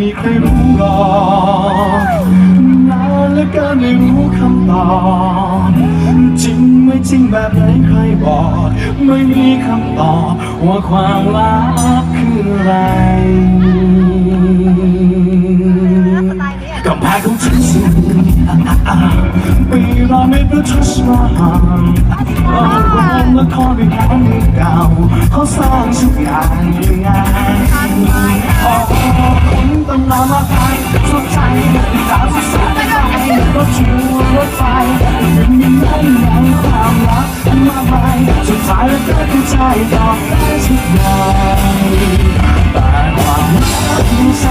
มีใครรู้หรอกนานเหลือเกินไม่รู้คำตอบจริงไม่จริงแบบไหนใครบอก ไม่มีคำตอบว่าความลับคืออะไรกำแพงของฉันสูงปีเราไม่รู้ทุกมาเราเริ่มละครด้วยกันเก่าเขาสร้างทุกอย่าง ต้องนอนมาไปสนใจตาวสุดไปรถชิวรถไฟยังมีเรื่องใหญ่ความลักมาไมายสุดท้ายแล้วก็เข้าใจตอบได้สุดใดแต่ความรักในใจ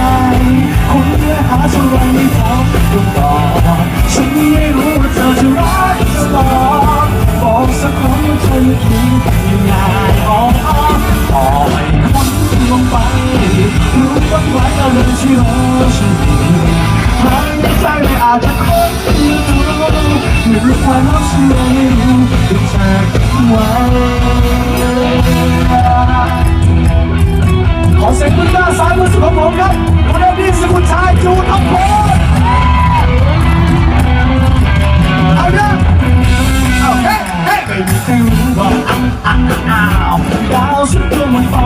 คงเพื่อหาเท่าไรไม่พบคำตอฉันไม่รู้ ม่รู้ความลับฉันไม่รู้แต่เอเก็บไว้ขอเสียงคุณด้านซ้ายมือสุดของผมครับคุณเอดี้สกุลชายจูนอัพเอาเด้อเอาเฮ้เฮ้ไม่มีใครรู้ว่าอ้าวอ้าวอ้าวดาวสุดดวงมันฟ้า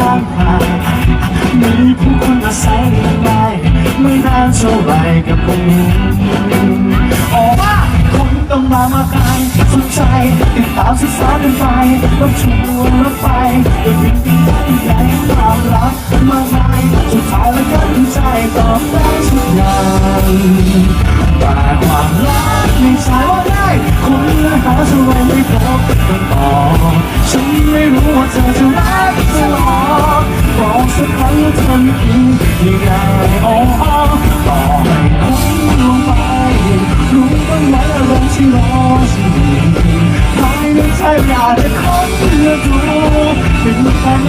มองผ่านามศึกษากันไปรถชัวร์รถไฟก็วิ่งไปใหญ่ความรักมากมายสุดท้ายแล้วก็ตั้งใจตอบได้ทุกอย่างแต่ความรักไม่ใช่ว่าได้คนและหาเท่าไรไม่พบคำตอฉันไม่รู้ว่าเธอจะรักตลอดบอกสักครั้งว่าเธอไม่คิดยังไงโอ๋อต่อให้คนลงไปรู้บ้างไหมอารมณ์ที่รอฉัน อยู่ภายในใจอยากจะค้นเพื่อดูเป็นความ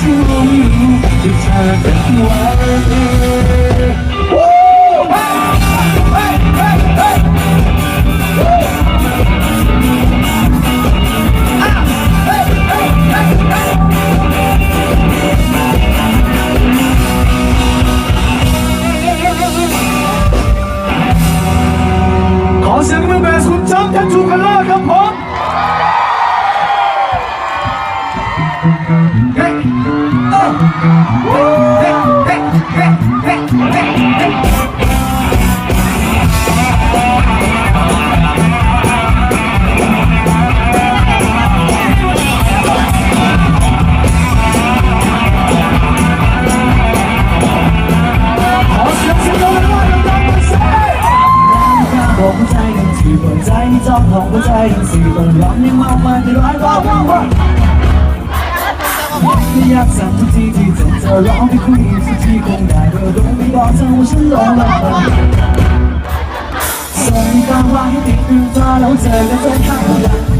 ความรัก ของหัวใจกันทีเปิดใจที่จ้องของหัวใจกันสิต้องยอมให้มากมายที่ร้อยว่าว่าว่าไม่อยากสั่งทุกทีที่เธอจะร้องให้คุยสักทีคงได้เธอโดนไม่บอกเธอว่าฉันหลงรักเธอส่งตามว่าให้ติดอยู่ตาแล้วเจอกันจนข้างหลัง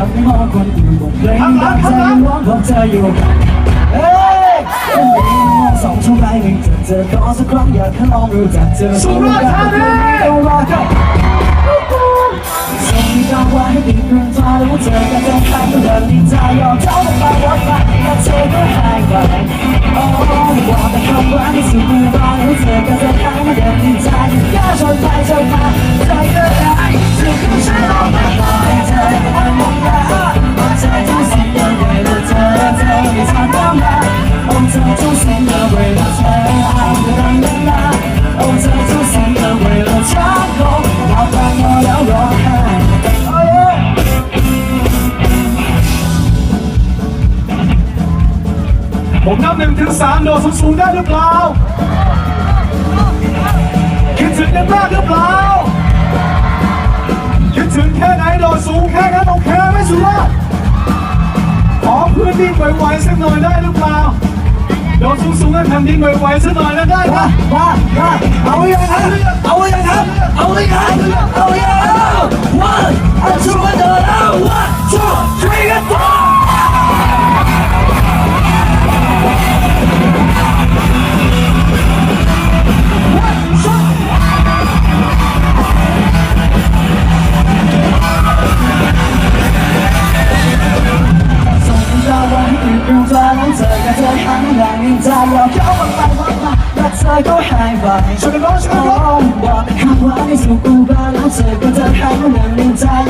จะไม่มองคนอื่นบทเพลงดังใจยังร้องเพราะเธออยู่เฮ้ยคนดีมองสองช่องไรหนึ่งเจอเธอขอสักครั้งอยากให้ลองรู้จักเธอสุราษฎร์ธานีต้องรอกันส่งที่จองไว้ให้ติดเรื่องฟ้าแล้วเธอก็จะทำเรื่องที่ใจยอมเจ้าต้องมาวัดไปแต่เธอก็หายไปโอ้บอกแต่คำว่าที่สุดเมื่อรอแล้วเธอก็จะทำเรื่องที่ใจก็ชนไปชนมาใจก็ได้ ผมนับหนึ่งถึงสามโดดสูงๆได้หรือเปล่า คิดถึงกันมากหรือเปล่า คิดถึงแค่ไหนโดดสูงแค่นั้นโอเคไหมสุราขอพื้นดินไหวๆสักหน่อยได้หรือเปล่า โดดสูงๆให้แผ่นดินไหวๆสักหน่อยนะได้ไหมมามาเอาอย่างครับเอาอย่างครับเอาอย่างครับเอาอย่างครับ one two and the one two three and four ห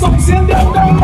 คนขี้